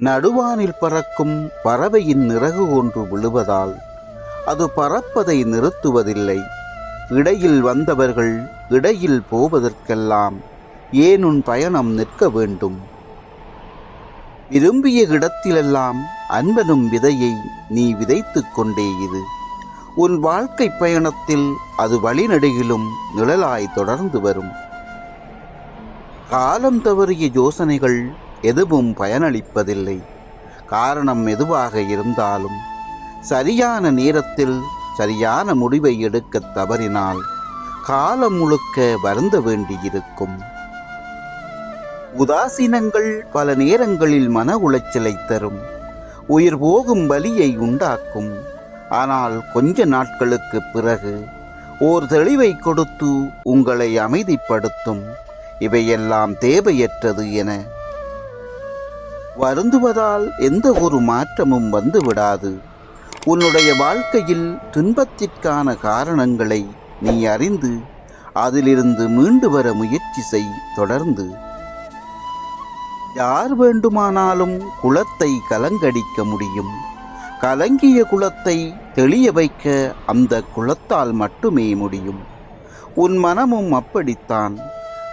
நடுவானில் பறக்கும் பறவையின் நிறகு ஒன்று விழுவதால் அது பறப்பதை நிறுத்துவதில்லை. இடையில் வந்தவர்கள் இடையில் போவதற்கெல்லாம் ஏன் உன் பயணம் நிற்க வேண்டும்? விரும்பிய இடத்திலெல்லாம் அன்பனும் விதையை நீ விதைத்து கொண்டே இது உன் வாழ்க்கை பயணத்தில் அது வழிநடுகிலும் நிழலாய் தொடர்ந்து வரும். காலம் தவறிய யோசனைகள் எதுவும் பயனளிப்பதில்லை. காரணம் எதுவாக இருந்தாலும் சரியான நேரத்தில் சரியான முடிவை எடுக்க தவறினால் காலம் முழுக்க வருந்த வேண்டியிருக்கும். உதாசீனங்கள் பல நேரங்களில் மன உளைச்சலை தரும். உயிர் போகும் வலியை உண்டாக்கும். ஆனால் கொஞ்ச நாட்களுக்கு பிறகு ஓர் தெளிவை கொடுத்து உங்களை அமைதிப்படுத்தும். இவையெல்லாம் தேவையற்றது என வருந்துவதால் எந்த ஒரு மாற்றமும் வந்துவிடாது. உன்னுடைய வாழ்க்கையில் துன்பத்திற்கான காரணங்களை நீ அறிந்து அதிலிருந்து மீண்டு வர முயற்சி செய் தொடர்ந்து. யார் வேண்டுமானாலும் குளத்தை கலங்கடிக்க முடியும். கலங்கிய குளத்தை தெளிய வைக்க அந்த குளத்தால் மட்டுமே முடியும். உன் மனமும் அப்படித்தான்.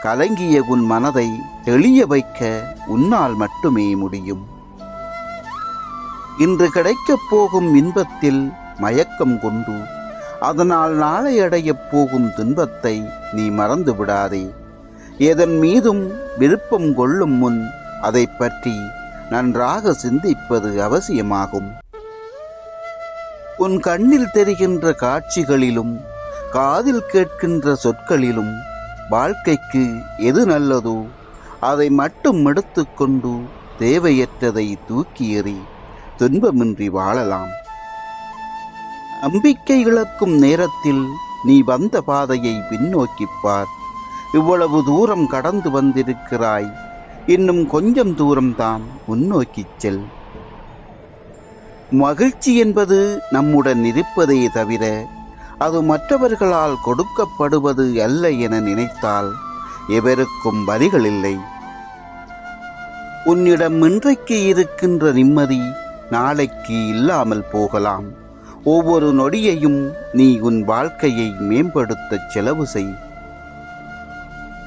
கலங்கிய உன் மனதை தெளிய வைக்க உன்னால் மட்டுமே முடியும். இன்று கிடைக்கப் போகும் இன்பத்தில் மயக்கம் கொண்டு அதனால் நாளை அடையப் போகும் துன்பத்தை நீ மறந்து விடாதே. எதன் மீதும் விருப்பம் கொள்ளும் முன் அதை பற்றி நன்றாக சிந்திப்பது அவசியமாகும். உன் கண்ணில் தெரிகின்ற காட்சிகளிலும் காதில் கேட்கின்ற சொற்களிலும் வாழ்க்கைக்கு எது நல்லதோ அதை மட்டும் எடுத்துக்கொண்டு தேவையற்றதை தூக்கி எறி துன்பமின்றி வாழலாம். நம்பிக்கை இழக்கும் நேரத்தில் நீ வந்த பாதையை பின்னோக்கிப்பார் இவ்வளவு தூரம் கடந்து வந்திருக்கிறாய். இன்னும் கொஞ்சம் தூரம்தான் முன்னோக்கிச் செல். மகிழ்ச்சி என்பது நம்முடன் இருப்பதே தவிர அது மற்றவர்களால் கொடுக்கப்படுவது அல்ல என நினைத்தால் எவருக்கும் வரிகள் இல்லை. உன்னிடம் இன்றைக்கு இருக்கின்ற நிம்மதி நாளைக்கு இல்லாமல் போகலாம். ஒவ்வொரு நொடியையும் நீ உன் வாழ்க்கையை மேம்படுத்த செலவு செய்.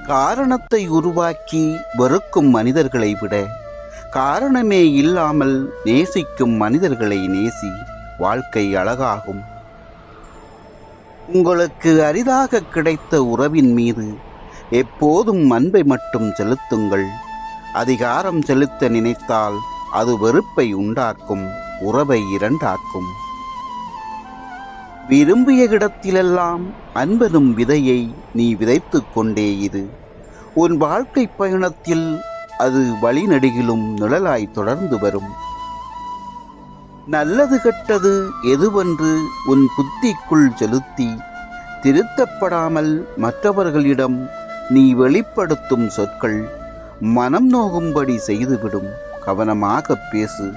காரணத்தை உருவாக்கி வெறுக்கும் மனிதர்களை விட காரணமே இல்லாமல் நேசிக்கும் மனிதர்களை நேசி வாழ்க்கை அழகாகும். உங்களுக்கு அரிதாக கிடைத்த உறவின் மீது எப்போதும் அன்பை மட்டும் செலுத்துங்கள். அதிகாரம் செலுத்த நினைத்தால் அது வெறுப்பை உண்டாக்கும் உறவை இரண்டாக்கும். விரும்பிய இடத்திலெல்லாம் அன்பெனும் விதையை நீ விதைத்து கொண்டே இது உன் வாழ்க்கை பயணத்தில் அது வழிநடுகிலும் நிழலாய் தொடர்ந்து வரும். நல்லது கெட்டது எதுவென்று உன் புத்திக்குள் செலுத்தி திருத்தப்படாமல் மற்றவர்களிடம் நீ வெளிப்படுத்தும் சொற்கள் மனம் நோகும்படி செய்துவிடும். கவனமாக பேசு.